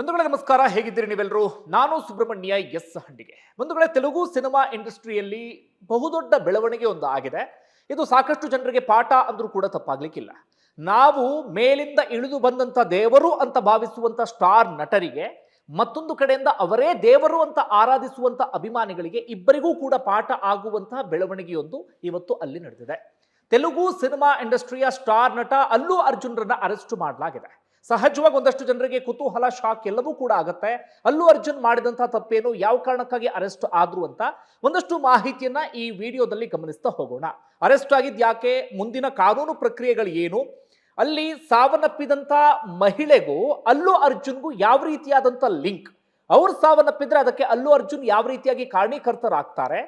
ಬಂಧುಗಳೇ ನಮಸ್ಕಾರ, ಹೇಗಿದ್ದೀರಿ ನೀವೆಲ್ಲರೂ? ನಾನು ಸುಬ್ರಹ್ಮಣ್ಯ ಎಸ್ ಹಂಡಿಗೆ ಬಂಧುಗಳೇ, ತೆಲುಗು ಸಿನಿಮಾ ಇಂಡಸ್ಟ್ರಿಯಲ್ಲಿ ಬಹುದೊಡ್ಡ ಬೆಳವಣಿಗೆ ಒಂದು ಆಗಿದೆ. ಇದು ಸಾಕಷ್ಟು ಜನರಿಗೆ ಪಾಠ ಅಂದರೂ ಕೂಡ ತಪ್ಪಾಗ್ಲಿಕ್ಕಿಲ್ಲ. ನಾವು ಮೇಲಿಂದ ಇಳಿದು ಬಂದಂತ ದೇವರು ಅಂತ ಭಾವಿಸುವಂತ ಸ್ಟಾರ್ ನಟರಿಗೆ, ಮತ್ತೊಂದು ಕಡೆಯಿಂದ ಅವರೇ ದೇವರು ಅಂತ ಆರಾಧಿಸುವಂತ ಅಭಿಮಾನಿಗಳಿಗೆ ಇಬ್ಬರಿಗೂ ಕೂಡ ಪಾಠ ಆಗುವಂತಹ ಬೆಳವಣಿಗೆಯೊಂದು ಇವತ್ತು ಅಲ್ಲಿ ನಡೆದಿದೆ. ತೆಲುಗು ಸಿನಿಮಾ ಇಂಡಸ್ಟ್ರಿಯ ಸ್ಟಾರ್ ನಟ ಅಲ್ಲು ಅರ್ಜುನ್ರನ್ನ ಅರೆಸ್ಟ್ ಮಾಡಲಾಗಿದೆ. ಸಹಜವಾಗಿ ಒಂದಷ್ಟು ಜನರಿಗೆ ಕುತೂಹಲ, ಶಾಕ್ ಎಲ್ಲವೂ ಕೂಡ ಆಗುತ್ತೆ. ಅಲ್ಲು ಅರ್ಜುನ್ ಮಾಡಿದಂತಹ ತಪ್ಪೇನು ಯಾವ ಕಾರಣಕ್ಕಾಗಿ ಅರೆಸ್ಟ್ ಆದ್ರು ಅಂತ ಒಂದಷ್ಟು ಮಾಹಿತಿಯನ್ನ ಈ ವಿಡಿಯೋದಲ್ಲಿ ಗಮನಿಸ್ತಾ ಹೋಗೋಣ. ಅರೆಸ್ಟ್ ಆಗಿದ್ ಯಾಕೆ? ಮುಂದಿನ ಕಾನೂನು ಪ್ರಕ್ರಿಯೆಗಳು ಏನು? ಅಲ್ಲಿ ಸಾವನ್ನಪ್ಪಿದಂಥ ಮಹಿಳೆಗೂ, ಅಲ್ಲು ಅರ್ಜುನ್ಗೂ ಯಾವ ರೀತಿಯಾದಂತ ಲಿಂಕ್? ಅವ್ರು ಸಾವನ್ನಪ್ಪಿದ್ರೆ ಅದಕ್ಕೆ ಅಲ್ಲು ಅರ್ಜುನ್ ಯಾವ ರೀತಿಯಾಗಿ ಕಾರಣೀಕರ್ತರಾಗ್ತಾರೆ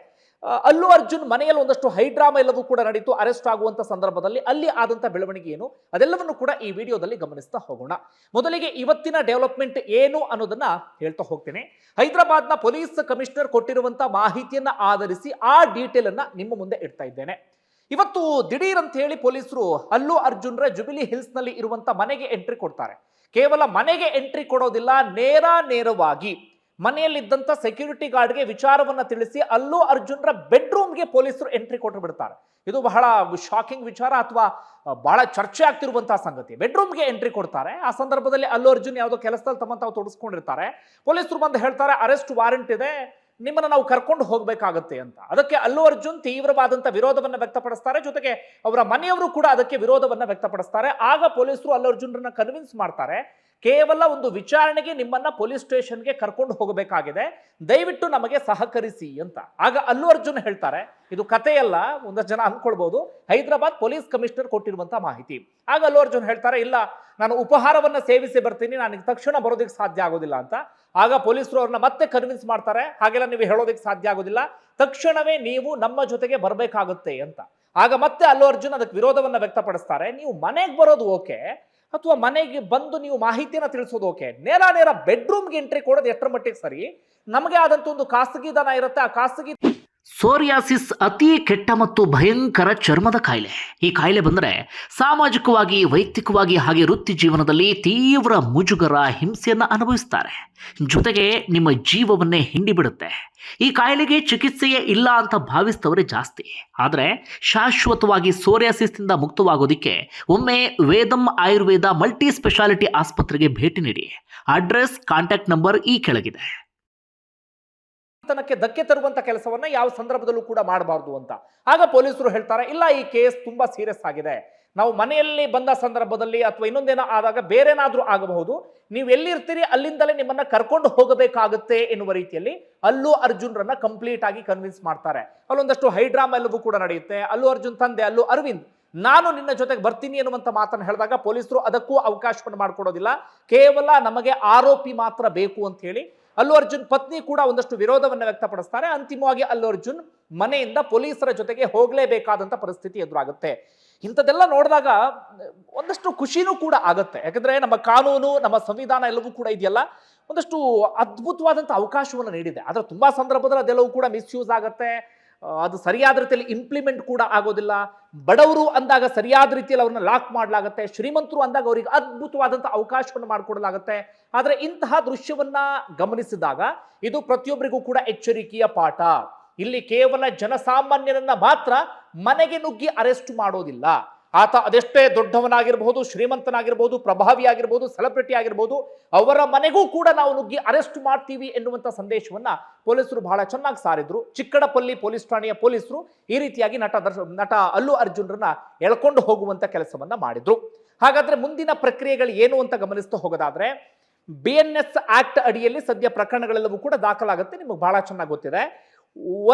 ಅಲ್ಲು ಅರ್ಜುನ್ ಮನೆಯಲ್ಲಿ ಒಂದಷ್ಟು ಹೈಡ್ರಾಮಾ ಎಲ್ಲವೂ ಕೂಡ ನಡೀತು, ಅರೆಸ್ಟ್ ಆಗುವಂತ ಸಂದರ್ಭದಲ್ಲಿ ಅಲ್ಲಿ ಆದಂತ ಬೆಳವಣಿಗೆ ಏನು? ಅದೆಲ್ಲವನ್ನು ಕೂಡ ಈ ವಿಡಿಯೋದಲ್ಲಿ ಗಮನಿಸ್ತಾ ಹೋಗೋಣ. ಮೊದಲಿಗೆ ಇವತ್ತಿನ ಡೆವಲಪ್ಮೆಂಟ್ ಏನು ಅನ್ನೋದನ್ನ ಹೇಳ್ತಾ ಹೋಗ್ತೇನೆ. ಹೈದರಾಬಾದ್ನ ಪೊಲೀಸ್ ಕಮಿಷನರ್ ಕೊಟ್ಟಿರುವಂತ ಮಾಹಿತಿಯನ್ನ ಆಧರಿಸಿ ಆ ಡೀಟೇಲ್ ಅನ್ನ ನಿಮ್ಮ ಮುಂದೆ ಇಡ್ತಾ ಇದ್ದೇನೆ. ಇವತ್ತು ದಿಢೀರ್ ಅಂತ ಹೇಳಿ ಪೊಲೀಸರು ಅಲ್ಲು ಅರ್ಜುನ್ರ ಜುಬಿಲಿ ಹಿಲ್ಸ್ನಲ್ಲಿ ಇರುವಂತ ಮನೆಗೆ ಎಂಟ್ರಿ ಕೊಡ್ತಾರೆ. ಕೇವಲ ಮನೆಗೆ ಎಂಟ್ರಿ ಕೊಡೋದಿಲ್ಲ, ನೇರ ನೇರವಾಗಿ. ಮನೆಯಲ್ಲಿದ್ದಂತ ಸೆಕ್ಯೂರಿಟಿ ಗಾರ್ಡ್ಗೆ ವಿಚಾರವನ್ನ ತಿಳಿಸಿ ಅಲ್ಲೂ ಅರ್ಜುನ್ರ ಬೆಡ್ರೂಮ್ಗೆ ಪೊಲೀಸರು ಎಂಟ್ರಿ ಕೊಟ್ಟು ಬಿಡ್ತಾರೆ. ಇದು ಬಹಳ ಶಾಕಿಂಗ್ ವಿಚಾರ ಅಥವಾ ಬಹಳ ಚರ್ಚೆ ಆಗ್ತಿರುವಂತಹ ಸಂಗತಿ. ಬೆಡ್ರೂಮ್ಗೆ ಎಂಟ್ರಿ ಕೊಡ್ತಾರೆ. ಆ ಸಂದರ್ಭದಲ್ಲಿ ಅಲ್ಲು ಅರ್ಜುನ್ ಯಾವುದೋ ಕೆಲಸದಲ್ಲಿ ತಮ್ಮ ತಾವು ತೊಡಸ್ಕೊಂಡಿರ್ತಾರೆ. ಪೊಲೀಸರು ಬಂದು ಹೇಳ್ತಾರೆ ಅರೆಸ್ಟ್ ವಾರಂಟ್ ಇದೆ. ನಿಮ್ಮನ್ನ ನಾವು ಕರ್ಕೊಂಡು ಹೋಗ್ಬೇಕಾಗತ್ತೆ ಅಂತ. ಅದಕ್ಕೆ ಅಲ್ಲು ಅರ್ಜುನ್ ತೀವ್ರವಾದಂಥ ವಿರೋಧವನ್ನ ವ್ಯಕ್ತಪಡಿಸ್ತಾರೆ. ಜೊತೆಗೆ ಅವರ ಮನೆಯವರು ಕೂಡ ಅದಕ್ಕೆ ವಿರೋಧವನ್ನ ವ್ಯಕ್ತಪಡಿಸ್ತಾರೆ. ಆಗ ಪೊಲೀಸರು ಅಲ್ಲು ಅರ್ಜುನ್ರನ್ನ ಕನ್ವಿನ್ಸ್ ಮಾಡ್ತಾರೆ. ಕೇವಲ ಒಂದು ವಿಚಾರಣೆಗೆ ನಿಮ್ಮನ್ನ ಪೊಲೀಸ್ ಸ್ಟೇಷನ್ಗೆ ಕರ್ಕೊಂಡು ಹೋಗಬೇಕಾಗಿದೆ. ದಯವಿಟ್ಟು ನಮಗೆ ಸಹಕರಿಸಿ ಅಂತ. ಆಗ ಅಲ್ಲು ಅರ್ಜುನ್ ಹೇಳ್ತಾರೆ, ಇದು ಕಥೆಯಲ್ಲ, ಒಂದಷ್ಟು ಜನ ಅನ್ಕೊಳ್ಬಹುದು ಹೈದರಾಬಾದ್ ಪೊಲೀಸ್ ಕಮಿಷನರ್ ಕೊಟ್ಟಿರುವಂತಹ ಮಾಹಿತಿ. ಆಗ ಅಲ್ಲು ಅರ್ಜುನ್ ಹೇಳ್ತಾರೆ, ಇಲ್ಲ, ನಾನು ಉಪಹಾರವನ್ನ ಸೇವಿಸಿ ಬರ್ತೀನಿ ನನಗೆ ತಕ್ಷಣ ಬರೋದಕ್ಕೆ ಸಾಧ್ಯ ಆಗೋದಿಲ್ಲ ಅಂತ. ಆಗ ಪೊಲೀಸರು ಅವ್ರನ್ನ ಮತ್ತೆ ಕನ್ವಿನ್ಸ್ ಮಾಡ್ತಾರೆ, ಹಾಗೆಲ್ಲ ನೀವು ಹೇಳೋದಕ್ಕೆ ಸಾಧ್ಯ ಆಗೋದಿಲ್ಲ. ತಕ್ಷಣವೇ ನೀವು ನಮ್ಮ ಜೊತೆಗೆ ಬರಬೇಕಾಗುತ್ತೆ ಅಂತ. ಆಗ ಮತ್ತೆ ಅಲ್ಲು ಅರ್ಜುನ್ ಅದಕ್ಕೆ ವಿರೋಧವನ್ನ ವ್ಯಕ್ತಪಡಿಸ್ತಾರೆ, ನೀವು ಮನೆಗೆ ಬರೋದು ಓಕೆ ಅಥವಾ ಮನೆಗೆ ಬಂದು ನೀವು ಮಾಹಿತಿಯನ್ನು ತಿಳಿಸೋದು ಓಕೆ ನೇರ ನೇರ ಬೆಡ್ರೂಮ್ಗೆ ಎಂಟ್ರಿ ಕೊಡೋದು ಎಷ್ಟರ ಮಟ್ಟಿಗೆ ಸರಿ? ನಮಗೆ ಆದಂತ ಒಂದು ಖಾಸಗಿ ದನ ಇರುತ್ತೆ. ಆ ಖಾಸಗಿ ಸೋರಿಯಾಸಿಸ್ ಅತಿ ಕೆಟ್ಟ ಮತ್ತು ಭಯಂಕರ ಚರ್ಮದ ಕಾಯಿಲೆ. ಈ ಕಾಯಿಲೆ ಬಂದರೆ ಸಾಮಾಜಿಕವಾಗಿ, ವೈಯಕ್ತಿಕವಾಗಿ ಹಾಗೆ ವೃತ್ತಿ ಜೀವನದಲ್ಲಿ ತೀವ್ರ ಮುಜುಗರ, ಹಿಂಸೆಯನ್ನು ಅನುಭವಿಸ್ತಾರೆ. ಜೊತೆಗೆ ನಿಮ್ಮ ಜೀವವನ್ನೇ ಹಿಂಡಿಬಿಡುತ್ತೆ. ಈ ಕಾಯಿಲೆಗೆ ಚಿಕಿತ್ಸೆಯೇ ಇಲ್ಲ ಅಂತ ಭಾವಿಸಿದವರೇ ಜಾಸ್ತಿ. ಆದರೆ ಶಾಶ್ವತವಾಗಿ ಸೋರಿಯಾಸಿಸ್ನಿಂದ ಮುಕ್ತವಾಗೋದಿಕ್ಕೆ ಒಮ್ಮೆ ವೇದಂ ಆಯುರ್ವೇದ ಮಲ್ಟಿ ಸ್ಪೆಷಾಲಿಟಿ ಆಸ್ಪತ್ರೆಗೆ ಭೇಟಿ ನೀಡಿ. ಅಡ್ರೆಸ್, ಕಾಂಟ್ಯಾಕ್ಟ್ ನಂಬರ್ ಈ ಕೆಳಗಿದೆ. ತನಕ್ಕೆ ಧಕ್ಕೆ ತರುವಂತ ಕೆಲಸವನ್ನ ಯಾವ ಸಂದರ್ಭದಲ್ಲೂ ಕೂಡ ಮಾಡಬಾರ್ದು ಅಂತ. ಆಗ ಪೊಲೀಸರು ಹೇಳ್ತಾರೆ, ಇಲ್ಲ, ಈ ಕೇಸ್ ತುಂಬಾ ಸೀರಿಯಸ್ ಆಗಿದೆ. ನಾವು ಮನೆಯಲ್ಲಿ ಬಂದ ಸಂದರ್ಭದಲ್ಲಿ ಅಥವಾ ಇನ್ನೊಂದೇನೋ ಆದಾಗ ಬೇರೆನಾದ್ರೂ ಆಗಬಹುದು. ನೀವು ಎಲ್ಲಿರ್ತೀರಿ? ಅಲ್ಲಿಂದಲೇ ನಿಮ್ಮನ್ನ ಕರ್ಕೊಂಡು ಹೋಗಬೇಕಾಗುತ್ತೆ ಎನ್ನುವ ರೀತಿಯಲ್ಲಿ ಅಲ್ಲು ಅರ್ಜುನ್ರನ್ನ ಕಂಪ್ಲೀಟ್ ಆಗಿ ಕನ್ವಿನ್ಸ್ ಮಾಡ್ತಾರೆ. ಅಲ್ಲೊಂದಷ್ಟು ಹೈಡ್ರಾಮಾ ಎಲ್ಲವೂ ಕೂಡ ನಡೆಯುತ್ತೆ. ಅಲ್ಲು ಅರ್ಜುನ್ ತಂದೆ, ಅಲ್ಲು ಅರವಿಂದ್. ನಾನು ನಿನ್ನ ಜೊತೆಗೆ ಬರ್ತೀನಿ ಅನ್ನುವಂತ ಮಾತನ್ನು ಹೇಳಿದಾಗ ಪೊಲೀಸರು ಅದಕ್ಕೂ ಅವಕಾಶವನ್ನು ಮಾಡಿಕೊಡೋದಿಲ್ಲ. ಕೇವಲ ನಮಗೆ ಆರೋಪಿ ಮಾತ್ರ ಬೇಕು ಅಂತ ಹೇಳಿ ಅಲ್ಲು ಅರ್ಜುನ್ ಪತ್ನಿ ಕೂಡ ಒಂದಷ್ಟು ವಿರೋಧವನ್ನು ವ್ಯಕ್ತಪಡಿಸ್ತಾರೆ. ಅಂತಿಮವಾಗಿ ಅಲ್ಲು ಅರ್ಜುನ್ ಮನೆಯಿಂದ ಪೊಲೀಸರ ಜೊತೆಗೆ ಹೋಗಲೇಬೇಕಾದಂತ ಪರಿಸ್ಥಿತಿ ಎದುರಾಗುತ್ತೆ. ಇಂಥದ್ದೆಲ್ಲ ನೋಡಿದಾಗ ಒಂದಷ್ಟು ಖುಷಿನೂ ಕೂಡ ಆಗುತ್ತೆ. ಯಾಕಂದ್ರೆ ನಮ್ಮ ಕಾನೂನು, ನಮ್ಮ ಸಂವಿಧಾನ ಎಲ್ಲವೂ ಕೂಡ ಇದೆಯಲ್ಲ. ಒಂದಷ್ಟು ಅದ್ಭುತವಾದಂಥ ಅವಕಾಶವನ್ನು ನೀಡಿದೆ. ಆದರೆ ತುಂಬಾ ಸಂದರ್ಭದಲ್ಲಿ ಅದೆಲ್ಲವೂ ಕೂಡ ಮಿಸ್ಯೂಸ್ ಆಗುತ್ತೆ. ಅದು ಸರಿಯಾದ ರೀತಿಯಲ್ಲಿ ಇಂಪ್ಲಿಮೆಂಟ್ ಕೂಡ ಆಗೋದಿಲ್ಲ. ಬಡವರು ಅಂದಾಗ ಸರಿಯಾದ ರೀತಿಯಲ್ಲಿ ಅವ್ರನ್ನ ಲಾಕ್ ಮಾಡಲಾಗುತ್ತೆ. ಶ್ರೀಮಂತರು ಅಂದಾಗ ಅವರಿಗೆ ಅದ್ಭುತವಾದಂಥ ಅವಕಾಶವನ್ನು ಮಾಡಿಕೊಡಲಾಗುತ್ತೆ. ಆದರೆ ಇಂತಹ ದೃಶ್ಯವನ್ನ ಗಮನಿಸಿದಾಗ ಇದು ಪ್ರತಿಯೊಬ್ಬರಿಗೂ ಕೂಡ ಎಚ್ಚರಿಕೆಯ ಪಾಠ. ಇಲ್ಲಿ ಕೇವಲ ಜನಸಾಮಾನ್ಯರನ್ನ ಮಾತ್ರ ಮನೆಗೆ ನುಗ್ಗಿ ಅರೆಸ್ಟ್ ಮಾಡೋದಿಲ್ಲ. ಆತ ಅದೆಷ್ಟೇ ದೊಡ್ಡವನಾಗಿರ್ಬಹುದು ಶ್ರೀಮಂತನಾಗಿರ್ಬೋದು ಪ್ರಭಾವಿ ಆಗಿರ್ಬೋದು ಸೆಲೆಬ್ರಿಟಿ ಆಗಿರ್ಬೋದು, ಅವರ ಮನೆಗೂ ಕೂಡ ನಾವು ನುಗ್ಗಿ ಅರೆಸ್ಟ್ ಮಾಡ್ತೀವಿ ಎನ್ನುವಂಥ ಸಂದೇಶವನ್ನ ಪೊಲೀಸರು ಬಹಳ ಚೆನ್ನಾಗಿ ಸಾರಿದ್ರು. ಚಿಕ್ಕಡಪಲ್ಲಿ ಪೊಲೀಸ್ ಠಾಣೆಯ ಪೊಲೀಸರು ಈ ರೀತಿಯಾಗಿ ನಟ ನಟ ಅಲ್ಲು ಅರ್ಜುನ್ರನ್ನ ಎಳ್ಕೊಂಡು ಹೋಗುವಂತ ಕೆಲಸವನ್ನ ಮಾಡಿದ್ರು. ಹಾಗಾದ್ರೆ ಮುಂದಿನ ಪ್ರಕ್ರಿಯೆಗಳು ಏನು ಅಂತ ಗಮನಿಸ್ತಾ ಹೋಗೋದಾದ್ರೆ ಬಿ ಎನ್ ಎಸ್ ಆಕ್ಟ್ ಅಡಿಯಲ್ಲಿ ಸದ್ಯ ಪ್ರಕರಣಗಳೆಲ್ಲವೂ ಕೂಡ ದಾಖಲಾಗುತ್ತೆ, ನಿಮಗೆ ಬಹಳ ಚೆನ್ನಾಗಿ ಗೊತ್ತಿದೆ.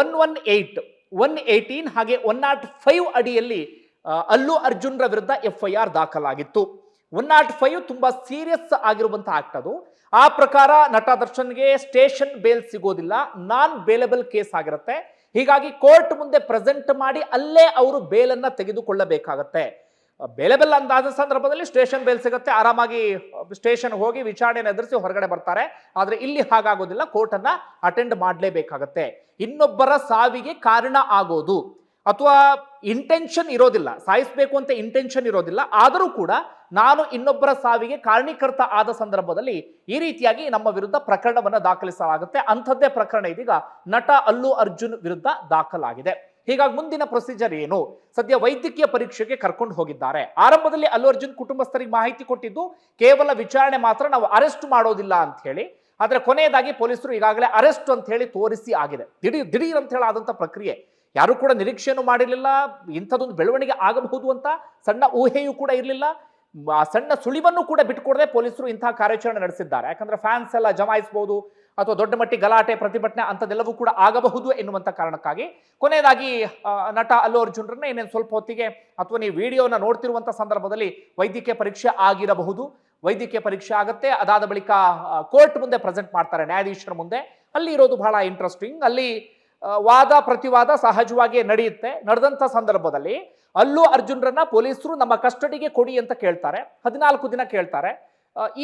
One one eight one eighteen ಹಾಗೆ ಒನ್ ನಾಟ್ ಫೈವ್ ಅಡಿಯಲ್ಲಿ ಅಲ್ಲು ಅರ್ಜುನ್ರ ವಿರುದ್ಧ ಎಫ್ ಐ ಆರ್ ದಾಖಲಾಗಿತ್ತು. ಒನ್ ನಾಟ್ ಫೈವ್ ತುಂಬಾ ಸೀರಿಯಸ್ ಆಗಿರುವಂತಹ ಆಕ್ಟ್ ಅದು. ಆ ಪ್ರಕಾರ ನಟ ದರ್ಶನ್ಗೆ ಸ್ಟೇಷನ್ ಬೇಲ್ ಸಿಗೋದಿಲ್ಲ. ನಾನ್ ಬೇಲೆಬಲ್ ಕೇಸ್ ಆಗಿರುತ್ತೆ. ಹೀಗಾಗಿ ಕೋರ್ಟ್ ಮುಂದೆ ಪ್ರೆಸೆಂಟ್ ಮಾಡಿ ಅಲ್ಲೇ ಅವರು ಬೇಲನ್ನ ತೆಗೆದುಕೊಳ್ಳಬೇಕಾಗತ್ತೆ. ಬೇಲೆಬಲ್ ಅಂದಾದ ಸಂದರ್ಭದಲ್ಲಿ ಸ್ಟೇಷನ್ ಬೇಲ್ ಸಿಗುತ್ತೆ. ಆರಾಮಾಗಿ ಸ್ಟೇಷನ್ ಹೋಗಿ ವಿಚಾರಣೆ ಎದುರಿಸಿ ಹೊರಗಡೆ ಬರ್ತಾರೆ. ಆದ್ರೆ ಇಲ್ಲಿ ಹಾಗಾಗೋದಿಲ್ಲ. ಕೋರ್ಟ್ ಅನ್ನ ಅಟೆಂಡ್ ಮಾಡಲೇಬೇಕಾಗತ್ತೆ. ಇನ್ನೊಬ್ಬರ ಸಾವಿಗೆ ಕಾರಣ ಆಗೋದು. ಅಥವಾ ಇಂಟೆನ್ಷನ್ ಇರೋದಿಲ್ಲ. ಸಾಯಿಸಬೇಕು ಅಂತ ಇಂಟೆನ್ಷನ್ ಇರೋದಿಲ್ಲ. ಆದರೂ ಕೂಡ ನಾನು ಇನ್ನೊಬ್ಬರ ಸಾವಿಗೆ ಕಾರಣೀಕರ್ತ ಆದ ಸಂದರ್ಭದಲ್ಲಿ ಈ ರೀತಿಯಾಗಿ ನಮ್ಮ ವಿರುದ್ಧ ಪ್ರಕರಣವನ್ನು ದಾಖಲಿಸಲಾಗುತ್ತೆ. ಅಂಥದ್ದೇ ಪ್ರಕರಣ ಇದೀಗ ನಟ ಅಲ್ಲು ಅರ್ಜುನ್ ವಿರುದ್ಧ ದಾಖಲಾಗಿದೆ. ಹೀಗಾಗಿ ಮುಂದಿನ ಪ್ರೊಸೀಜರ್ ಏನು? ಸದ್ಯ ವೈದ್ಯಕೀಯ ಪರೀಕ್ಷೆಗೆ ಕರ್ಕೊಂಡು ಹೋಗಿದ್ದಾರೆ. ಆರಂಭದಲ್ಲಿ ಅಲ್ಲು ಅರ್ಜುನ್ ಕುಟುಂಬಸ್ಥರಿಗೆ ಮಾಹಿತಿ ಕೊಟ್ಟಿದ್ದು, ಕೇವಲ ವಿಚಾರಣೆ ಮಾತ್ರ ನಾವು ಅರೆಸ್ಟ್ ಮಾಡೋದಿಲ್ಲ ಅಂತ ಹೇಳಿ, ಆದ್ರೆ ಕೊನೆಯದಾಗಿ ಪೊಲೀಸರು ಈಗಾಗಲೇ ಅರೆಸ್ಟ್ ಅಂತ ಹೇಳಿ ತೋರಿಸಿ ಆಗಿದೆ. ದಿಢೀರ್ ದಿಢೀರ್ ಅಂತ ಹೇಳಿ ಪ್ರಕ್ರಿಯೆ ಯಾರು ಕೂಡ ನಿರೀಕ್ಷೆಯನ್ನು ಮಾಡಿರಲಿಲ್ಲ. ಇಂಥದ್ದೊಂದು ಬೆಳವಣಿಗೆ ಆಗಬಹುದು ಅಂತ ಸಣ್ಣ ಊಹೆಯೂ ಕೂಡ ಇರಲಿಲ್ಲ. ಆ ಸಣ್ಣ ಸುಳಿವನ್ನು ಕೂಡ ಬಿಟ್ಟುಕೊಡದೆ ಪೊಲೀಸರು ಇಂತಹ ಕಾರ್ಯಾಚರಣೆ ನಡೆಸಿದ್ದಾರೆ. ಯಾಕಂದ್ರೆ ಫ್ಯಾನ್ಸ್ ಎಲ್ಲ ಜಮಾಯಿಸಬಹುದು ಅಥವಾ ದೊಡ್ಡ ಮಟ್ಟಿಗೆ ಗಲಾಟೆ, ಪ್ರತಿಭಟನೆ ಅಂಥದ್ದೆಲ್ಲವೂ ಕೂಡ ಆಗಬಹುದು ಎನ್ನುವಂಥ ಕಾರಣಕ್ಕಾಗಿ. ಕೊನೆಯದಾಗಿ ನಟ ಅಲ್ಲು ಅರ್ಜುನ್ರನ್ನ ಇನ್ನೇನು ಸ್ವಲ್ಪ ಹೊತ್ತಿಗೆ ಅಥವಾ ನೀವು ವಿಡಿಯೋನ ನೋಡ್ತಿರುವಂಥ ಸಂದರ್ಭದಲ್ಲಿ ವೈದ್ಯಕೀಯ ಪರೀಕ್ಷೆ ಆಗಿರಬಹುದು. ವೈದ್ಯಕೀಯ ಪರೀಕ್ಷೆ ಆಗುತ್ತೆ. ಅದಾದ ಬಳಿಕ ಕೋರ್ಟ್ ಮುಂದೆ ಪ್ರೆಸೆಂಟ್ ಮಾಡ್ತಾರೆ ನ್ಯಾಯಾಧೀಶರ ಮುಂದೆ. ಅಲ್ಲಿ ಇರೋದು ಬಹಳ ಇಂಟ್ರೆಸ್ಟಿಂಗ್. ಅಲ್ಲಿ ವಾದ ಪ್ರತಿವಾದ ಸಹಜವಾಗಿ ನಡೆಯುತ್ತೆ. ನಡೆದಂತ ಸಂದರ್ಭದಲ್ಲಿ ಅಲ್ಲೂ ಅರ್ಜುನ್ರನ್ನ ಪೊಲೀಸರು ನಮ್ಮ ಕಸ್ಟಡಿಗೆ ಕೊಡಿ ಅಂತ ಕೇಳ್ತಾರೆ. ಹದಿನಾಲ್ಕು ದಿನ ಕೇಳ್ತಾರೆ.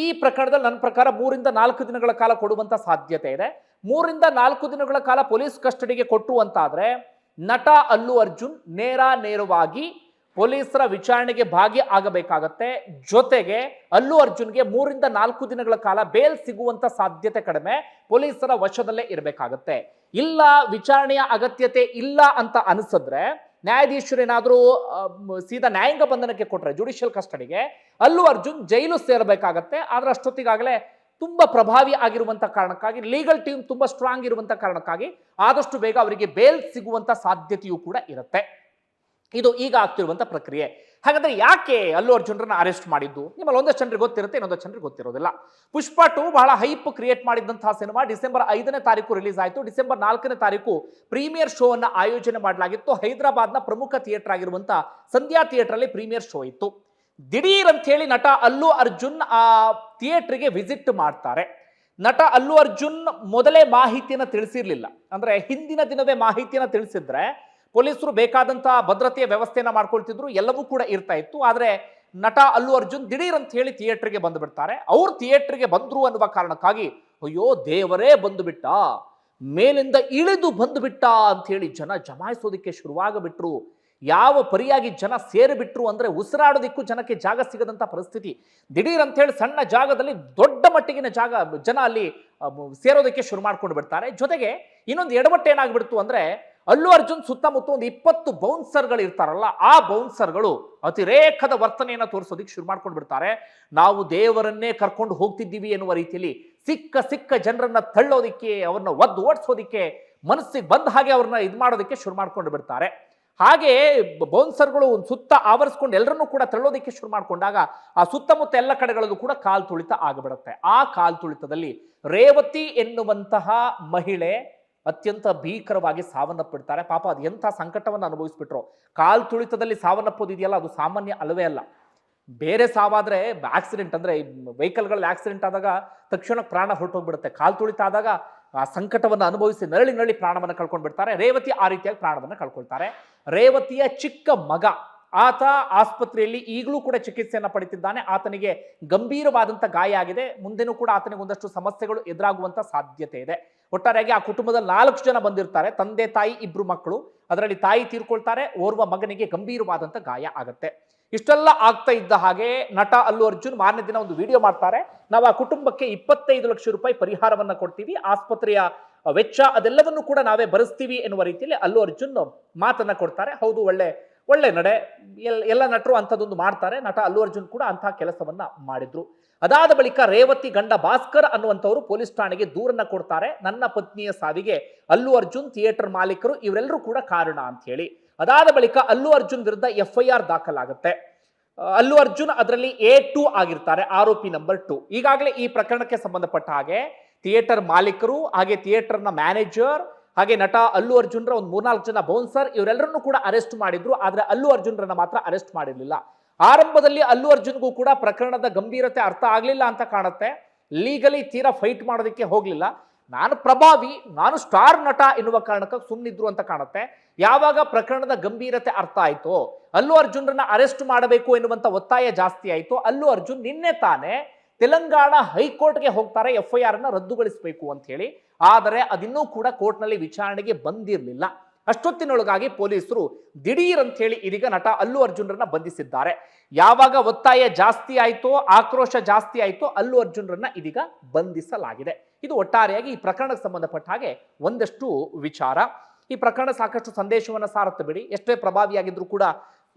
ಈ ಪ್ರಕರಣದಲ್ಲಿ ನನ್ನ ಪ್ರಕಾರ ಮೂರಿಂದ ನಾಲ್ಕು ದಿನಗಳ ಕಾಲ ಕೊಡುವಂತ ಸಾಧ್ಯತೆ ಇದೆ. ಮೂರಿಂದ ನಾಲ್ಕು ದಿನಗಳ ಕಾಲ ಪೊಲೀಸ್ ಕಸ್ಟಡಿಗೆ ಕೊಟ್ಟು ಅಂತಾದ್ರೆ ನಟ ಅಲ್ಲು ಅರ್ಜುನ್ ನೇರ ನೇರವಾಗಿ ಪೊಲೀಸರ ವಿಚಾರಣೆಗೆ ಭಾಗಿ ಆಗಬೇಕಾಗತ್ತೆ. ಜೊತೆಗೆ ಅಲ್ಲು ಅರ್ಜುನ್ಗೆ ಮೂರಿಂದ ನಾಲ್ಕು ದಿನಗಳ ಕಾಲ ಬೇಲ್ ಸಿಗುವಂತ ಸಾಧ್ಯತೆ ಕಡಿಮೆ. ಪೊಲೀಸರ ವಶದಲ್ಲೇ ಇರಬೇಕಾಗತ್ತೆ. ಇಲ್ಲ, ವಿಚಾರಣೆಯ ಅಗತ್ಯತೆ ಇಲ್ಲ ಅಂತ ಅನಿಸಿದ್ರೆ ನ್ಯಾಯಾಧೀಶರೇನಾದರೂ ಸೀದಾ ನ್ಯಾಯಾಂಗ ಬಂಧನಕ್ಕೆ ಕೊಟ್ಟರೆ ಜುಡಿಷಿಯಲ್ ಕಸ್ಟಡಿಗೆ, ಅಲ್ಲು ಅರ್ಜುನ್ ಜೈಲು ಸೇರಬೇಕಾಗತ್ತೆ. ಆದ್ರೆ ಅಷ್ಟೊತ್ತಿಗಾಗಲೇ ತುಂಬ ಪ್ರಭಾವಿ ಆಗಿರುವಂತ ಕಾರಣಕ್ಕಾಗಿ, ಲೀಗಲ್ ಟೀಮ್ ತುಂಬಾ ಸ್ಟ್ರಾಂಗ್ ಇರುವಂತ ಕಾರಣಕ್ಕಾಗಿ ಆದಷ್ಟು ಬೇಗ ಅವರಿಗೆ ಬೇಲ್ ಸಿಗುವಂತ ಸಾಧ್ಯತೆಯೂ ಕೂಡ ಇರುತ್ತೆ. ಇದು ಈಗ ಆಗ್ತಿರುವಂತ ಪ್ರಕ್ರಿಯೆ. ಹಾಗಾದ್ರೆ ಯಾಕೆ ಅಲ್ಲು ಅರ್ಜುನ್ರನ್ನ ಅರೆಸ್ಟ್ ಮಾಡಿದ್ದು? ನಿಮ್ಮಲ್ಲಿ ಒಂದಷ್ಟು ಜನರಿಗೆ ಗೊತ್ತಿರುತ್ತೆ ಇನ್ನೊಂದು ಜನರಿಗೆ ಗೊತ್ತಿರೋದಿಲ್ಲ. ಪುಷ್ಪ ಟು ಬಹಳ ಹೈಪ್ ಕ್ರಿಯೇಟ್ ಮಾಡಿದಂತಹ ಸಿನಿಮಾ ಡಿಸೆಂಬರ್ ಐದನೇ ತಾರೀಕು ರಿಲೀಸ್ ಆಯಿತು. ಡಿಸೆಂಬರ್ ನಾಲ್ಕನೇ ತಾರೀಕು ಪ್ರೀಮಿಯರ್ ಶೋ ಆಯೋಜನೆ ಮಾಡಲಾಗಿತ್ತು. ಹೈದರಾಬಾದ್ನ ಪ್ರಮುಖ ಥಿಯೇಟರ್ ಆಗಿರುವಂಥ ಸಂಧ್ಯಾ ಥಿಯೇಟರ್ ಅಲ್ಲಿ ಪ್ರೀಮಿಯರ್ ಶೋ ಇತ್ತು. ದಿಢೀರ್ ಅಂತ ಹೇಳಿ ನಟ ಅಲ್ಲು ಅರ್ಜುನ್ ಆ ಥಿಯೇಟರ್ಗೆ ವಿಸಿಟ್ ಮಾಡ್ತಾರೆ. ನಟ ಅಲ್ಲು ಅರ್ಜುನ್ ಮೊದಲೇ ಮಾಹಿತಿಯನ್ನು ತಿಳಿಸಿರ್ಲಿಲ್ಲ. ಅಂದ್ರೆ ಹಿಂದಿನ ದಿನವೇ ಮಾಹಿತಿಯನ್ನು ತಿಳಿಸಿದ್ರೆ ಪೊಲೀಸರು ಬೇಕಾದಂತಹ ಭದ್ರತೆಯ ವ್ಯವಸ್ಥೆಯನ್ನ ಮಾಡ್ಕೊಳ್ತಿದ್ರು, ಎಲ್ಲವೂ ಕೂಡ ಇರ್ತಾ ಇತ್ತು. ಆದ್ರೆ ನಟ ಅಲ್ಲು ಅರ್ಜುನ್ ದಿಢೀರ್ ಅಂತ ಹೇಳಿ ಥಿಯೇಟರ್ಗೆ ಬಂದು ಬಿಡ್ತಾರೆ ಅವ್ರು ಥಿಯೇಟ್ರಿಗೆ ಬಂದ್ರು ಅನ್ನುವ ಕಾರಣಕ್ಕಾಗಿ, ಅಯ್ಯೋ ದೇವರೇ ಬಂದು ಬಿಟ್ಟ ಮೇಲಿಂದ ಇಳಿದು ಬಂದು ಬಿಟ್ಟ ಅಂತ ಹೇಳಿ ಜನ ಜಮಾಯಿಸೋದಕ್ಕೆ ಶುರುವಾಗಬಿಟ್ರು. ಯಾವ ಪರಿಯಾಗಿ ಜನ ಸೇರಿಬಿಟ್ರು ಅಂದರೆ ಉಸಿರಾಡೋದಿಕ್ಕೂ ಜನಕ್ಕೆ ಜಾಗ ಸಿಗದಂಥ ಪರಿಸ್ಥಿತಿ. ದಿಢೀರ್ ಅಂತ ಹೇಳಿ ಸಣ್ಣ ಜಾಗದಲ್ಲಿ ದೊಡ್ಡ ಮಟ್ಟಿಗಿನ ಜಾಗ ಜನ ಅಲ್ಲಿ ಸೇರೋದಕ್ಕೆ ಶುರು ಮಾಡ್ಕೊಂಡು ಬಿಡ್ತಾರೆ. ಜೊತೆಗೆ ಇನ್ನೊಂದು ಎಡವಟ್ಟು ಏನಾಗ್ಬಿಡ್ತು ಅಂದ್ರೆ ಅಲ್ಲು ಅರ್ಜುನ್ ಸುತ್ತಮುತ್ತ ಒಂದು ಇಪ್ಪತ್ತು ಬೌನ್ಸರ್ಗಳು ಇರ್ತಾರಲ್ಲ ಆ ಬೌನ್ಸರ್ಗಳು ಅತಿರೇಕದ ವರ್ತನೆಯನ್ನು ತೋರಿಸೋದಿಕ್ಕೆ ಶುರು ಮಾಡ್ಕೊಂಡು ಬಿಡ್ತಾರೆ. ನಾವು ದೇವರನ್ನೇ ಕರ್ಕೊಂಡು ಹೋಗ್ತಿದ್ದೀವಿ ಎನ್ನುವ ರೀತಿಯಲ್ಲಿ ಸಿಕ್ಕ ಸಿಕ್ಕ ಜನರನ್ನ ತಳ್ಳೋದಿಕ್ಕೆ, ಅವ್ರನ್ನ ಒದ್ದು ಓಡಿಸೋದಿಕ್ಕೆ, ಮನಸ್ಸಿಗೆ ಬಂದ ಹಾಗೆ ಅವ್ರನ್ನ ಇದು ಮಾಡೋದಕ್ಕೆ ಶುರು ಮಾಡ್ಕೊಂಡು ಬಿಡ್ತಾರೆ. ಹಾಗೆ ಬೌನ್ಸರ್ಗಳು ಒಂದು ಸುತ್ತ ಆವರಿಸ್ಕೊಂಡು ಎಲ್ಲರನ್ನೂ ಕೂಡ ತಳ್ಳೋದಕ್ಕೆ ಶುರು ಮಾಡಿಕೊಂಡಾಗ ಆ ಸುತ್ತಮುತ್ತ ಎಲ್ಲ ಕಡೆಗಳಲ್ಲೂ ಕೂಡ ಕಾಲ್ ತುಳಿತ ಆಗಿಬಿಡುತ್ತೆ. ಆ ಕಾಲ್ ತುಳಿತದಲ್ಲಿ ರೇವತಿ ಎನ್ನುವಂತಹ ಮಹಿಳೆ ಅತ್ಯಂತ ಭೀಕರವಾಗಿ ಸಾವನ್ನಪ್ಪಿಡ್ತಾರೆ ಪಾಪ ಅದು ಎಂಥ ಸಂಕಟವನ್ನು ಅನುಭವಿಸ್ಬಿಟ್ರು. ಕಾಲ್ ತುಳಿತದಲ್ಲಿ ಸಾವನ್ನಪ್ಪೋದಿದೆಯಲ್ಲ, ಅದು ಸಾಮಾನ್ಯ ಅಲ್ಲವೇ ಅಲ್ಲ. ಬೇರೆ ಸಾವಾದರೆ ಆಕ್ಸಿಡೆಂಟ್ ಅಂದರೆ ವೆಹಿಕಲ್ಗಳಲ್ಲಿ ಆಕ್ಸಿಡೆಂಟ್ ಆದಾಗ ತಕ್ಷಣ ಪ್ರಾಣ ಹೊರಟೋಗ್ಬಿಡುತ್ತೆ. ಕಾಲ್ ತುಳಿತ ಆದಾಗ ಆ ಸಂಕಟವನ್ನು ಅನುಭವಿಸಿ ನರಳಿ ನರಳಿ ಪ್ರಾಣವನ್ನು ಕಳ್ಕೊಂಡು ಬಿಡ್ತಾರೆ ರೇವತಿ ಆ ರೀತಿಯಾಗಿ ಪ್ರಾಣವನ್ನು ಕಳ್ಕೊಳ್ತಾರೆ. ರೇವತಿಯ ಚಿಕ್ಕ ಮಗ, ಆತ ಆಸ್ಪತ್ರೆಯಲ್ಲಿ ಈಗಲೂ ಕೂಡ ಚಿಕಿತ್ಸೆಯನ್ನು ಪಡಿತಿದ್ದಾನೆ. ಆತನಿಗೆ ಗಂಭೀರವಾದಂಥ ಗಾಯ ಆಗಿದೆ. ಮುಂದೆನೂ ಕೂಡ ಆತನಿಗೆ ಒಂದಷ್ಟು ಸಮಸ್ಯೆಗಳು ಎದುರಾಗುವಂಥ ಸಾಧ್ಯತೆ ಇದೆ. ಒಟ್ಟಾರೆಯಾಗಿ ಆ ಕುಟುಂಬದಲ್ಲಿ ನಾಲ್ಕು ಜನ ಬಂದಿರ್ತಾರೆ. ತಂದೆ, ತಾಯಿ, ಇಬ್ರು ಮಕ್ಕಳು. ಅದರಲ್ಲಿ ತಾಯಿ ತೀರ್ಕೊಳ್ತಾರೆ, ಓರ್ವ ಮಗನಿಗೆ ಗಂಭೀರವಾದಂಥ ಗಾಯ ಆಗುತ್ತೆ. ಇಷ್ಟೆಲ್ಲ ಆಗ್ತಾ ಇದ್ದ ಹಾಗೆ ನಟ ಅಲ್ಲು ಅರ್ಜುನ್ ಮಾರನೇ ದಿನ ಒಂದು ವಿಡಿಯೋ ಮಾಡ್ತಾರೆ. ನಾವು ಆ ಕುಟುಂಬಕ್ಕೆ ಇಪ್ಪತ್ತೈದು ಲಕ್ಷ ರೂಪಾಯಿ ಪರಿಹಾರವನ್ನ ಕೊಡ್ತೀವಿ. ಆಸ್ಪತ್ರೆಯ ವೆಚ್ಚ ಅದೆಲ್ಲವನ್ನು ಕೂಡ ನಾವೇ ಭರಿಸ್ತೀವಿ ಎನ್ನುವ ರೀತಿಯಲ್ಲಿ ಅಲ್ಲು ಅರ್ಜುನ್ ಮಾತನ್ನ ಕೊಡ್ತಾರೆ. ಹೌದು, ಒಳ್ಳೆ ಒಳ್ಳೆ ನಡೆ, ಎಲ್, ಎಲ್ಲ ನಟರು ಅಂಥದ್ದೊಂದು ಮಾಡ್ತಾರೆ. ನಟ ಅಲ್ಲು ಅರ್ಜುನ್ ಕೂಡ ಅಂತಹ ಕೆಲಸವನ್ನ ಮಾಡಿದ್ರು. ಅದಾದ ಬಳಿಕ ರೇವತಿ ಗಂಡ ಭಾಸ್ಕರ್ ಅನ್ನುವಂಥವರು ಪೊಲೀಸ್ ಠಾಣೆಗೆ ದೂರನ್ನ ಕೊಡ್ತಾರೆ. ನನ್ನ ಪತ್ನಿಯ ಸಾವಿಗೆ ಅಲ್ಲು ಅರ್ಜುನ್ ಥಿಯೇಟರ್ ಮಾಲೀಕರು ಇವರೆಲ್ಲರೂ ಕೂಡ ಕಾರಣ ಅಂತ ಹೇಳಿ ಅದಾದ ಬಳಿಕ ಅಲ್ಲು ಅರ್ಜುನ್ ವಿರುದ್ಧ F I R ದಾಖಲಾಗುತ್ತೆ Allu Arjun ಅದರಲ್ಲಿ ಎ ಟು ಆಗಿರ್ತಾರೆ, ಆರೋಪಿ ನಂಬರ್ ಟು. ಈಗಾಗಲೇ ಈ ಪ್ರಕರಣಕ್ಕೆ ಸಂಬಂಧಪಟ್ಟ ಹಾಗೆ ಥಿಯೇಟರ್ ಮಾಲೀಕರು ಹಾಗೆ ಥಿಯೇಟರ್ನ ಮ್ಯಾನೇಜರ್ ಹಾಗೆ ನಟ ಅಲ್ಲು ಅರ್ಜುನ್ರ ಒಂದು ಮೂರ್ನಾಲ್ಕು ಜನ ಬೌನ್ಸರ್ ಇವರೆಲ್ಲರನ್ನು ಕೂಡ ಅರೆಸ್ಟ್ ಮಾಡಿದ್ರು, ಆದರೆ ಅಲ್ಲು ಅರ್ಜುನ್ರನ್ನ ಮಾತ್ರ ಅರೆಸ್ಟ್ ಮಾಡಿರಲಿಲ್ಲ. ಆರಂಭದಲ್ಲಿ ಅಲ್ಲು ಅರ್ಜುನ್ಗೂ ಕೂಡ ಪ್ರಕರಣದ ಗಂಭೀರತೆ ಅರ್ಥ ಆಗಲಿಲ್ಲ ಅಂತ ಕಾಣುತ್ತೆ. ಲೀಗಲಿ ತೀರಾ ಫೈಟ್ ಮಾಡೋದಕ್ಕೆ ಹೋಗಲಿಲ್ಲ. ನಾನು ಪ್ರಭಾವಿ, ನಾನು ಸ್ಟಾರ್ ನಟ ಎನ್ನುವ ಕಾರಣಕ್ಕೆ ಸುಮ್ಮನಿದ್ರು ಅಂತ ಕಾಣುತ್ತೆ. ಯಾವಾಗ ಪ್ರಕರಣದ ಗಂಭೀರತೆ ಅರ್ಥ ಆಯ್ತೋ, ಅಲ್ಲು ಅರ್ಜುನ್ರನ್ನ ಅರೆಸ್ಟ್ ಮಾಡಬೇಕು ಎನ್ನುವಂಥ ಒತ್ತಾಯ ಜಾಸ್ತಿ ಆಯಿತು, ಅಲ್ಲು ಅರ್ಜುನ್ ನಿನ್ನೆ ತಾನೇ ತೆಲಂಗಾಣ ಹೈಕೋರ್ಟ್ಗೆ ಹೋಗ್ತಾರೆ ಎಫ್ ಐ ಆರ್ ಅನ್ನ ರದ್ದುಗೊಳಿಸಬೇಕು ಅಂತ ಹೇಳಿ. ಆದರೆ ಅದಿನ್ನೂ ಕೂಡ ಕೋರ್ಟ್ನಲ್ಲಿ ವಿಚಾರಣೆಗೆ ಬಂದಿರಲಿಲ್ಲ. ಅಷ್ಟೊತ್ತಿನೊಳಗಾಗಿ ಪೊಲೀಸರು ದಿಢೀರ್ ಅಂತ ಹೇಳಿ ಇದೀಗ ನಟ ಅಲ್ಲು ಅರ್ಜುನ್ರನ್ನ ಬಂಧಿಸಿದ್ದಾರೆ. ಯಾವಾಗ ಒತ್ತಾಯ ಜಾಸ್ತಿ ಆಯ್ತೋ, ಆಕ್ರೋಶ ಜಾಸ್ತಿ ಆಯ್ತೋ ಅಲ್ಲು ಅರ್ಜುನ್ರನ್ನ ಇದೀಗ ಬಂಧಿಸಲಾಗಿದೆ. ಇದು ಒಟ್ಟಾರೆಯಾಗಿ ಈ ಪ್ರಕರಣಕ್ಕೆ ಸಂಬಂಧಪಟ್ಟ ಹಾಗೆ ಒಂದಷ್ಟು ವಿಚಾರ. ಈ ಪ್ರಕರಣ ಸಾಕಷ್ಟು ಸಂದೇಶವನ್ನು ಸಾರುತ್ತೆ ಬಿಡಿ. ಎಷ್ಟೇ ಪ್ರಭಾವಿಯಾಗಿದ್ರು ಕೂಡ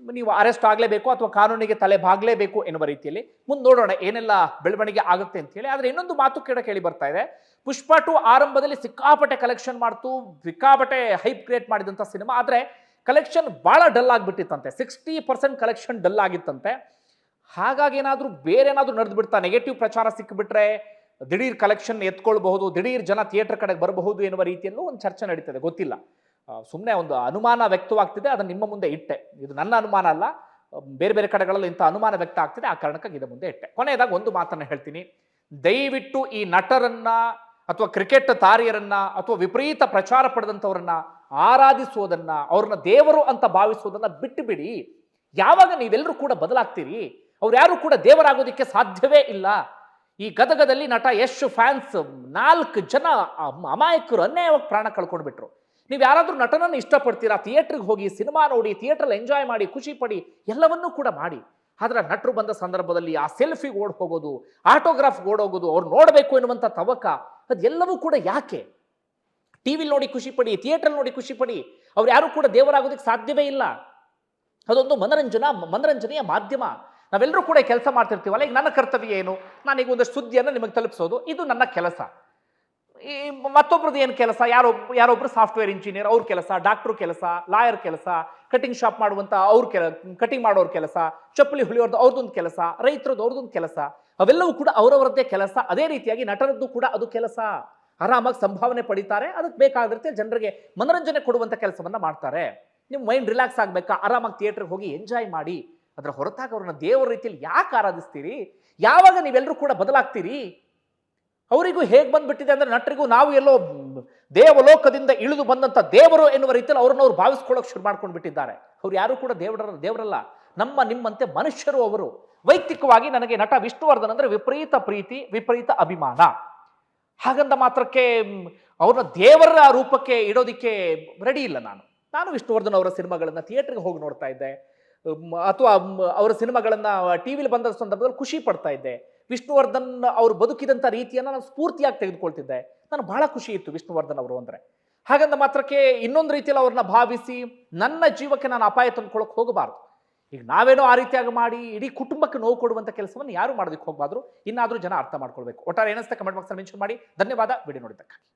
ನೀವು ಅರೆಸ್ಟ್ ಆಗಲೇಬೇಕು ಅಥವಾ ಕಾನೂನಿಗೆ ತಲೆ ಬಾಗಲೇಬೇಕು ಎನ್ನುವ ರೀತಿಯಲ್ಲಿ. ಮುಂದೆ ನೋಡೋಣ ಏನೆಲ್ಲ ಬೆಳವಣಿಗೆ ಆಗುತ್ತೆ ಅಂತ ಹೇಳಿ. ಆದರೆ ಇನ್ನೊಂದು ಮಾತು ಕೇಳ ಕೇಳಿ ಬರ್ತಾ ಇದೆ. ಪುಷ್ಪ ಟು ಆರಂಭದಲ್ಲಿ ಸಿಕ್ಕಾಪಟ್ಟೆ ಕಲೆಕ್ಷನ್ ಮಾಡ್ತು, ಸಿಕ್ಕಾಪಟ್ಟೆ ಹೈಪ್ ಕ್ರಿಯೇಟ್ ಮಾಡಿದಂಥ ಸಿನಿಮಾ ಆದರೆ ಕಲೆಕ್ಷನ್ ಭಾಳ ಡಲ್ ಆಗಿಬಿಟ್ಟಿತ್ತಂತೆ. ಸಿಕ್ಸ್ಟಿ ಪರ್ಸೆಂಟ್ ಕಲೆಕ್ಷನ್ ಡಲ್ ಆಗಿತ್ತಂತೆ. ಹಾಗಾಗಿ ಏನಾದರೂ ಬೇರೆ ಏನಾದರೂ ನಡೆದು ಬಿಡ್ತಾ ನೆಗೆಟಿವ್ ಪ್ರಚಾರ ಸಿಕ್ಕಿಬಿಟ್ರೆ ದಿಢೀರ್ ಕಲೆಕ್ಷನ್ ಎತ್ಕೊಳ್ಬಹುದು, ದಿಢೀರ್ ಜನ ಥಿಯೇಟರ್ ಕಡೆಗೆ ಬರಬಹುದು ಎನ್ನುವ ರೀತಿಯಲ್ಲೂ ಒಂದು ಚರ್ಚೆ ನಡೀತದೆ. ಗೊತ್ತಿಲ್ಲ. ಸುಮ್ಮನೆ ಒಂದು ಅನುಮಾನ ವ್ಯಕ್ತವಾಗ್ತಿದೆ, ಅದನ್ನು ನಿಮ್ಮ ಮುಂದೆ ಇಟ್ಟೆ. ಇದು ನನ್ನ ಅನುಮಾನ ಅಲ್ಲ. ಬೇರೆ ಬೇರೆ ಕಡೆಗಳಲ್ಲಿ ಇಂಥ ಅನುಮಾನ ವ್ಯಕ್ತ ಆಗ್ತಿದೆ. ಆ ಕಾರಣಕ್ಕಾಗಿ ಇದರ ಮುಂದೆ ಇಟ್ಟೆ. ಕೊನೆಯದಾಗ ಒಂದು ಮಾತನ್ನು ಹೇಳ್ತೀನಿ. ದಯವಿಟ್ಟು ಈ ನಟರನ್ನ ಅಥವಾ ಕ್ರಿಕೆಟ್ ತಾರೆಯರನ್ನ ಅಥವಾ ವಿಪರೀತ ಪ್ರಚಾರ ಪಡೆದಂಥವ್ರನ್ನ ಆರಾಧಿಸೋದನ್ನ ಅವ್ರನ್ನ ದೇವರು ಅಂತ ಭಾವಿಸೋದನ್ನ ಬಿಟ್ಟು ಬಿಡಿ ಯಾವಾಗ ನೀವೆಲ್ಲರೂ ಕೂಡ ಬದಲಾಗ್ತೀರಿ? ಅವ್ರು ಯಾರು ಕೂಡ ದೇವರಾಗೋದಕ್ಕೆ ಸಾಧ್ಯವೇ ಇಲ್ಲ. ಈ ಗದಗದಲ್ಲಿ ನಟ ಯಶ್ ಫ್ಯಾನ್ಸ್ ನಾಲ್ಕು ಜನ ಅಮ್- ಅಮಾಯಕರು ಅನ್ಯಾಯವಾಗಿ ಪ್ರಾಣ ಕಳ್ಕೊಂಡ್ಬಿಟ್ರು. ನೀವು ಯಾರಾದರೂ ನಟನನ್ನು ಇಷ್ಟಪಡ್ತೀರಾ? ಥಿಯೇಟ್ರಿಗೆ ಹೋಗಿ ಸಿನಿಮಾ ನೋಡಿ ಥಿಯೇಟ್ರಲ್ಲಿ ಎಂಜಾಯ್ ಮಾಡಿ, ಖುಷಿ ಪಡಿ, ಎಲ್ಲವನ್ನೂ ಕೂಡ ಮಾಡಿ. ಆದ್ರೆ ನಟರು ಬಂದ ಸಂದರ್ಭದಲ್ಲಿ ಆ ಸೆಲ್ಫಿಗೆ ಓಡ್ ಹೋಗೋದು, ಆಟೋಗ್ರಾಫ್ ಓಡೋಗೋದು ಅವ್ರು ನೋಡಬೇಕು ಎನ್ನುವಂಥ ತವಕ ಅದೆಲ್ಲವೂ ಕೂಡ ಯಾಕೆ? ಟಿವಿಲಿ ನೋಡಿ ಖುಷಿ ಪಡಿ ಥಿಯೇಟರ್ ನೋಡಿ ಖುಷಿ ಪಡಿ, ಅವ್ರು ಯಾರು ಕೂಡ ದೇವರಾಗೋದಕ್ಕೆ ಸಾಧ್ಯವೇ ಇಲ್ಲ. ಅದೊಂದು ಮನರಂಜನಾ, ಮನರಂಜನೆಯ ಮಾಧ್ಯಮ. ನಾವೆಲ್ಲರೂ ಕೂಡ ಕೆಲಸ ಮಾಡ್ತಿರ್ತೀವಲ್ಲ, ಈಗ ನನ್ನ ಕರ್ತವ್ಯ ಏನು? ನಾನೀಗ ಒಂದಷ್ಟು ಸುದ್ದಿಯನ್ನು ನಿಮಗೆ ತಲುಪಿಸೋದು, ಇದು ನನ್ನ ಕೆಲಸ. ಈ ಮತ್ತೊಬ್ರದ್ದು ಏನು ಕೆಲಸ? ಯಾರೋ, ಯಾರೊಬ್ರು ಸಾಫ್ಟ್ವೇರ್ ಇಂಜಿನಿಯರ್ ಅವ್ರ ಕೆಲಸ ಡಾಕ್ಟ್ರ್ ಕೆಲಸ ಲಾಯರ್ ಕೆಲಸ ಕಟಿಂಗ್ ಶಾಪ್ ಮಾಡುವಂಥ ಅವ್ರ ಕೆಲ ಕಟಿಂಗ್ ಮಾಡೋರ ಕೆಲಸ, ಚಪ್ಪಲಿ ಹುಳಿಯೋರ್ದು ಅವ್ರದ್ದೊಂದು ಕೆಲಸ, ರೈತರದ್ದು ಅವ್ರದ್ದೊಂದು ಕೆಲಸ. ಅವೆಲ್ಲವೂ ಕೂಡ ಅವರವರದ್ದೇ ಕೆಲಸ. ಅದೇ ರೀತಿಯಾಗಿ ನಟರದ್ದು ಕೂಡ ಅದು ಕೆಲಸ. ಆರಾಮಾಗಿ ಸಂಭಾವನೆ ಪಡಿತಾರೆ. ಅದಕ್ಕೆ ಬೇಕಾದ ರೀತಿಯಲ್ಲಿ ಜನರಿಗೆ ಮನೋರಂಜನೆ ಕೊಡುವಂಥ ಕೆಲಸವನ್ನು ಮಾಡ್ತಾರೆ. ನಿಮ್ಮ ಮೈಂಡ್ ರಿಲ್ಯಾಕ್ಸ್ ಆಗಬೇಕಾ? ಆರಾಮಾಗಿ ಥಿಯೇಟ್ರಿಗೆ ಹೋಗಿ ಎಂಜಾಯ್ ಮಾಡಿ. ಅದರ ಹೊರತಾಗಿ ಅವ್ರನ್ನ ದೇವರ ರೀತಿಯಲ್ಲಿ ಯಾಕೆ ಆರಾಧಿಸ್ತೀರಿ? ಯಾವಾಗ ನೀವೆಲ್ಲರೂ ಕೂಡ ಬದಲಾಗ್ತೀರಿ? ಅವರಿಗೂ ಹೇಗೆ ಬಂದುಬಿಟ್ಟಿದೆ ಅಂದರೆ ನಟರಿಗೂ ನಾವು ಎಲ್ಲೋ ದೇವಲೋಕದಿಂದ ಇಳಿದು ಬಂದಂಥ ದೇವರು ಎನ್ನುವ ರೀತಿಯಲ್ಲಿ ಅವ್ರನ್ನ ಅವ್ರು ಭಾವಿಸ್ಕೊಳ್ಳೋಕೆ ಶುರು ಮಾಡ್ಕೊಂಡು ಬಿಟ್ಟಿದ್ದಾರೆ ಅವ್ರು ಯಾರು ಕೂಡ ದೇವರ ದೇವರಲ್ಲ. ನಮ್ಮ ನಿಮ್ಮಂತೆ ಮನುಷ್ಯರು ಅವರು. ವೈಯಕ್ತಿಕವಾಗಿ ನನಗೆ ನಟ ವಿಷ್ಣುವರ್ಧನ್ ಅಂದ್ರೆ ವಿಪರೀತ ಪ್ರೀತಿ, ವಿಪರೀತ ಅಭಿಮಾನ. ಹಾಗಂದ ಮಾತ್ರಕ್ಕೆ ಅವ್ರನ್ನ ದೇವರ ರೂಪಕ್ಕೆ ಇಡೋದಿಕ್ಕೆ ರೆಡಿ ಇಲ್ಲ ನಾನು. ನಾನು ವಿಷ್ಣುವರ್ಧನ್ ಅವರ ಸಿನಿಮಾಗಳನ್ನ ಥಿಯೇಟರ್ಗೆ ಹೋಗಿ ನೋಡ್ತಾ ಇದ್ದೆ. ಅಥವಾ ಅವರ ಸಿನಿಮಾಗಳನ್ನ ಟಿವಿಲಿ ಬಂದ ಸಂದರ್ಭದಲ್ಲಿ ಖುಷಿ ಪಡ್ತಾ ಇದ್ದೆ. ವಿಷ್ಣುವರ್ಧನ್ ಅವರು ಬದುಕಿದಂಥ ರೀತಿಯನ್ನು ನಾನು ಸ್ಫೂರ್ತಿಯಾಗಿ ತೆಗೆದುಕೊಳ್ತಿದ್ದೆ. ನಾನು ಬಹಳ ಖುಷಿ ಇತ್ತು ವಿಷ್ಣುವರ್ಧನ್ ಅವರು ಅಂದ್ರೆ. ಹಾಗಂದ ಮಾತ್ರಕ್ಕೆ ಇನ್ನೊಂದು ರೀತಿಯಲ್ಲಿ ಅವ್ರನ್ನ ಭಾವಿಸಿ ನನ್ನ ಜೀವಕ್ಕೆ ನಾನು ಅಪಾಯ ತಂದ್ಕೊಳಕ್ ಹೋಗಬಾರ್ದು. ಈಗ ನಾವೇನೋ ಆ ರೀತಿಯಾಗಿ ಮಾಡಿ ಇಡೀ ಕುಟುಂಬಕ್ಕೆ ನೋವು ಕೊಡುವಂಥ ಕೆಲಸವನ್ನು ಯಾರು ಮಾಡೋದಕ್ಕೆ ಹೋಗಬಾರ್ದು? ಇನ್ನಾದರೂ ಜನ ಅರ್ಥ ಮಾಡ್ಕೊಳ್ಬೇಕು. ಒಟ್ಟಾರೆ ಏನಿಸ್ತಾ ಕಮೆಂಟ್ ಬಾಕ್ಸಲ್ಲಿ ಮೆನ್ಷನ್ ಮಾಡಿ. ಧನ್ಯವಾದ. ವಿಡಿಯೋ ನೋಡಿದ್ದಕ್ಕಾಗಿ.